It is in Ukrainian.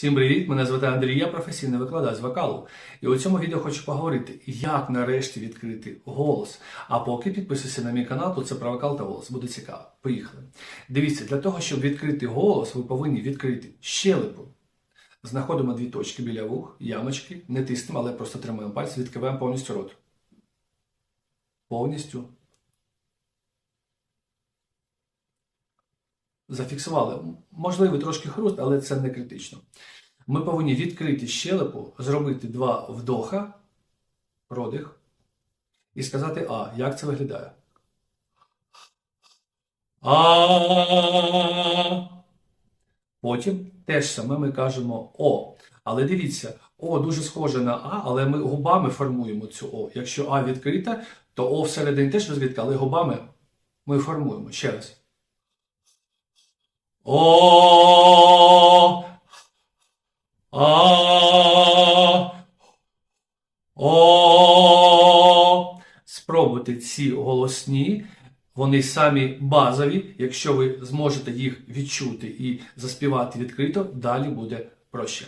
Всім привіт! Мене звати Андрій, я професійний викладач вокалу. І у цьому відео хочу поговорити, як нарешті відкрити голос. А поки підписуйся на мій канал, тут це про вокал та голос. Буде цікаво. Поїхали. Дивіться, для того, щоб відкрити голос, ви повинні відкрити щелепу. Знаходимо дві точки біля вух, ямочки, не тиснемо, але просто тримаємо пальці, відкриваємо повністю рот. Повністю. Зафіксували. Можливо, трошки хруст, але це не критично. Ми повинні відкрити щелепу, зробити два вдоха, продих, і сказати А. Як це виглядає? А. Потім теж саме ми кажемо О. Але дивіться, О дуже схоже на А, але ми губами формуємо цю О. Якщо А відкрита, то О всередині теж відкрита, але губами ми формуємо. Ще раз. О. А. О. Спробуйте ці голосні. Вони самі базові. Якщо ви зможете їх відчути і заспівати відкрито, далі буде проще.